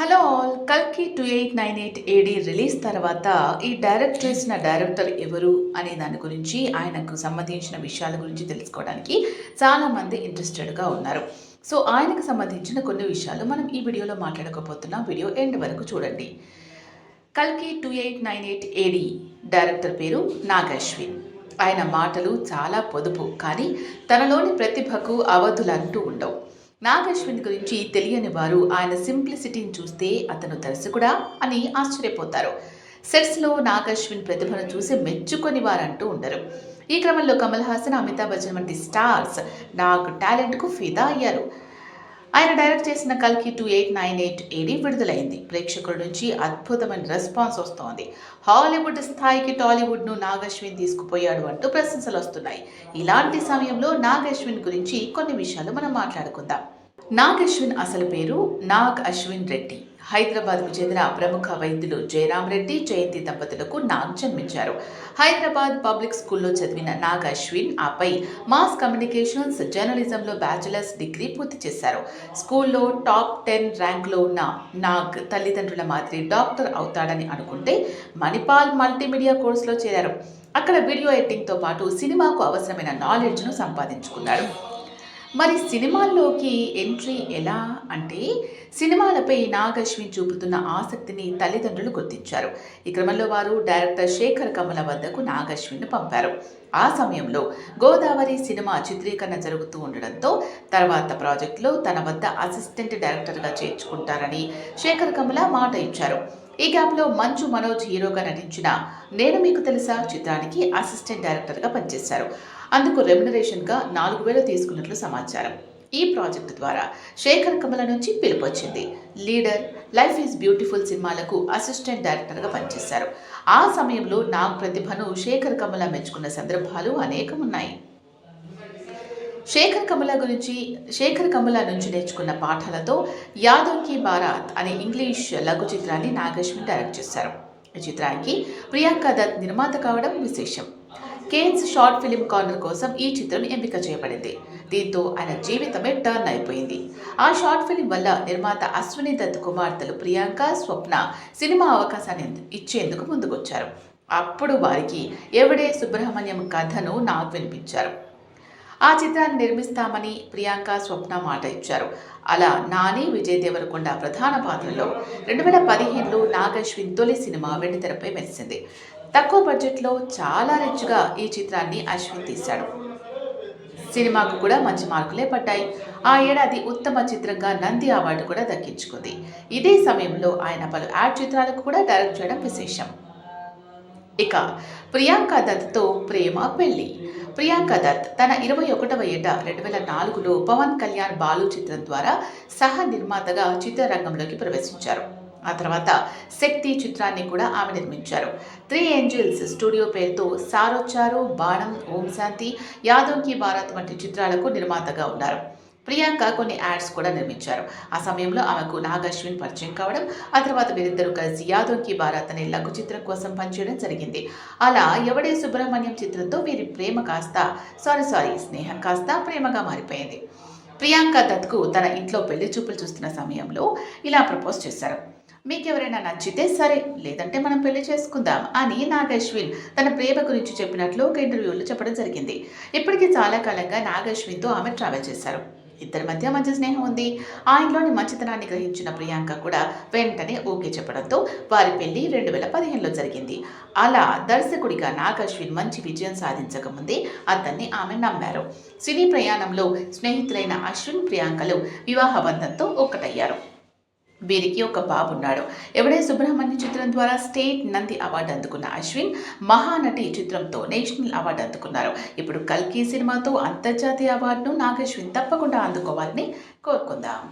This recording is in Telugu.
హలో ఆల్ కల్కి two eight nine eight AD release తర్వాత ఈ డైరెక్ట్ చేసిన డైరెక్టర్ ఎవరు అనే దాని గురించి ఆయనకు సంబంధించిన విషయాల గురించి తెలుసుకోవడానికి చాలామంది ఇంట్రెస్టెడ్గా ఉన్నారు. సో ఆయనకు సంబంధించిన కొన్ని విషయాలు మనం ఈ వీడియోలో మాట్లాడకపోతున్నాం వీడియో ఎండ్ వరకు చూడండి. కల్కి two eight nine eight AD director పేరు నాగశ్విన్. ఆయన మాటలు చాలా పొదుపు కానీ తనలోని ప్రతిభకు అవధులంటూ ఉండవు. నాగశ్విన్ గురించి తెలియని వారు ఆయన సింప్లిసిటీని చూస్తే అతను దర్శకుడా అని ఆశ్చర్యపోతారు. సెట్స్లో నాగశ్విన్ ప్రతిభను చూసి మెచ్చుకొని వారంటూ ఉండరు. ఈ క్రమంలో కమల్ హాసన్ అమితాబ్ బచ్చన్ వంటి స్టార్స్ నాకు టాలెంట్కు ఫిదా అయ్యారు. ఆయన డైరెక్ట్ చేసిన కల్కి two eight nine eight A D విడుదలైంది. ప్రేక్షకుల నుంచి అద్భుతమైన రెస్పాన్స్ వస్తోంది. హాలీవుడ్ స్థాయికి టాలీవుడ్ను నాగశ్విన్ తీసుకుపోయాడు అంటూ ప్రశంసలు వస్తున్నాయి ఇలాంటి సమయంలో నాగశ్విన్ గురించి కొన్ని విషయాలు మనం మాట్లాడుకుందాం. నాగ్ అశ్విన్ అసలు పేరు నాగ్ అశ్విన్ రెడ్డి. హైదరాబాద్కు చెందిన ప్రముఖ వైద్యులు జయరాం రెడ్డి జయంతి దంపతులకు నాగ్ జన్మించారు. హైదరాబాద్ పబ్లిక్ స్కూల్లో చదివిన నాగ్ అశ్విన్ ఆపై మాస్ కమ్యూనికేషన్స్ జర్నలిజంలో బ్యాచిలర్స్ డిగ్రీ పూర్తి చేశారు. స్కూల్లో టాప్ టెన్ ర్యాంక్లో ఉన్న నాగ్ తల్లిదండ్రుల మాదిరి డాక్టర్ అవుతాడని అనుకుంటే మణిపాల్ మల్టీమీడియా కోర్సులో చేరారు. అక్కడ వీడియో ఎడిటింగ్తో పాటు సినిమాకు అవసరమైన నాలెడ్జ్ను సంపాదించుకున్నారు మరి సినిమాల్లోకి ఎంట్రీ ఎలా అంటే సినిమాలపై నాగశ్వి చూపుతున్న ఆసక్తిని తల్లిదండ్రులు గుర్తించారు. ఈ క్రమంలో వారు డైరెక్టర్ శేఖర్ కమల వద్దకు నాగశ్విని పంపారు. ఆ సమయంలో గోదావరి సినిమా చిత్రీకరణ జరుగుతూ ఉండడంతో తర్వాత ప్రాజెక్టులో తన వద్ద అసిస్టెంట్ డైరెక్టర్గా చేర్చుకుంటారని శేఖర్ కమల మాట ఇచ్చారు. ఈ గ్యాప్లో మంచు మనోజ్ హీరోగా నటించిన నేను మీకు తెలుసా చిత్రానికి అసిస్టెంట్ డైరెక్టర్గా పనిచేశారు. అందుకు రెమ్యునరేషన్గా నాలుగు వేలు తీసుకున్నట్లు సమాచారం. ఈ ప్రాజెక్టు ద్వారా శేఖర్ కమల నుంచి పిలుపు వచ్చింది. లీడర్ లైఫ్ ఈజ్ బ్యూటిఫుల్ సినిమాలకు అసిస్టెంట్ డైరెక్టర్గా పనిచేశారు. ఆ సమయంలో నా ప్రతిభను శేఖర్ కమల మెచ్చుకున్న సందర్భాలు అనేకం ఉన్నాయి శేఖర్ కమల గురించి శేఖర్ కమల నుంచి నేర్చుకున్న పాఠాలతో యాదవ్కి బారాత్ అనే ఇంగ్లీష్ లఘు చిత్రాన్ని నాగశ్విన్ డైరెక్ట్ చేశారు. ఈ చిత్రానికి ప్రియాంక దత్ నిర్మాత కావడం విశేషం. కేన్స్ షార్ట్ ఫిలిం కార్నర్ కోసం ఈ చిత్రం ఎంపిక చేయబడింది. దీంతో ఆయన జీవితమే టర్న్ అయిపోయింది. ఆ షార్ట్ ఫిలిం వల్ల నిర్మాత అశ్విని దత్ కుమార్తెలు ప్రియాంక స్వప్న సినిమా అవకాశాన్ని ఇచ్చేందుకు ముందుకొచ్చారు. అప్పుడు వారికి ఎవడే సుబ్రహ్మణ్యం కథను నాకు వినిపించారు. ఆ చిత్రాన్ని నిర్మిస్తామని ప్రియాంక స్వప్న మాట ఇచ్చారు. అలా నాని విజయ్ దేవరకొండ ప్రధాన పాత్రలో రెండు వేల పదిహేనులో నాగశ్విన్ తొలి సినిమా వెండితెరపై మెరిసింది. తక్కువ బడ్జెట్లో చాలా రిచ్గా ఈ చిత్రాన్ని అశ్విన్ తీశాడు. సినిమాకు కూడా మంచి మార్కులే పడ్డాయి. ఆ ఏడాది ఉత్తమ చిత్రంగా నంది అవార్డు కూడా దక్కించుకుంది. ఇదే సమయంలో ఆయన పలు యాడ్ చిత్రాలకు కూడా డైరెక్ట్ చేయడం విశేషం. ఇక ప్రియాంక దత్తో ప్రేమ పెళ్ళి ప్రియాంక దత్ తన ఇరవై ఒకటవ ఏట రెండు వేల నాలుగులో పవన్ కళ్యాణ్ బాలు చిత్రం ద్వారా సహ నిర్మాతగా చిత్రరంగంలోకి ప్రవేశించారు. ఆ తర్వాత శక్తి చిత్రాన్ని కూడా ఆమె నిర్మించారు. త్రీ ఏంజల్స్ స్టూడియో పేరుతో సారొచ్చారు బాణం ఓం శాంతి యాదవ్కి భారత్ వంటి చిత్రాలకు నిర్మాతగా ఉన్నారు. ప్రియాంక కొన్ని యాడ్స్ కూడా నిర్మించారు. ఆ సమయంలో ఆమెకు నాగశ్విన్ పరిచయం కావడం ఆ తర్వాత వీరిద్దరూ కలిసి యాదవ్కి భారత్ అనే లఘు చిత్రం కోసం పనిచేయడం జరిగింది. అలా ఎవడే సుబ్రహ్మణ్యం చిత్రంతో వీరి ప్రేమ కాస్త సారీ సారీ స్నేహం కాస్త ప్రేమగా మారిపోయింది. ప్రియాంక దత్కు తన ఇంట్లో పెళ్ళి చూపులు చూస్తున్న సమయంలో ఇలా ప్రపోజ్ చేశారు. మీకు ఎవరైనా నచ్చితే సరే లేదంటే మనం పెళ్ళి చేసుకుందాం అని నాగశ్విన్ తన ప్రేమ గురించి చెప్పినట్లు ఒక ఇంటర్వ్యూలో చెప్పడం జరిగింది. ఇప్పటికీ చాలా కాలంగా నాగశ్విన్తో ఆమె ట్రావెల్ చేశారు. ఇద్దరి మధ్య మంచి స్నేహం ఉంది. ఆయనలోని మంచితనాన్ని గ్రహించిన ప్రియాంక కూడా వెంటనే ఓకే చెప్పడంతో వారి పెళ్ళి రెండు వేల పదిహేనులో జరిగింది. అలా దర్శకుడిగా నాగశ్విన్ మంచి విజయం సాధించకముందే అతన్ని ఆమె నమ్మారు. సినీ ప్రయాణంలో స్నేహితులైన అశ్విన్ ప్రియాంకలు వివాహ బంధంతో ఒక్కటయ్యారు. వీరికి ఒక బాబు ఉన్నాడు ఎవడే సుబ్రహ్మణ్య చిత్రం ద్వారా స్టేట్ నంది అవార్డు అందుకున్న అశ్విన్ మహానటి చిత్రంతో నేషనల్ అవార్డు అందుకున్నారు. ఇప్పుడు కల్కి సినిమాతో అంతర్జాతీయ అవార్డును నాగశ్విన్ తప్పకుండా అందుకోవాలని కోరుకుందాం.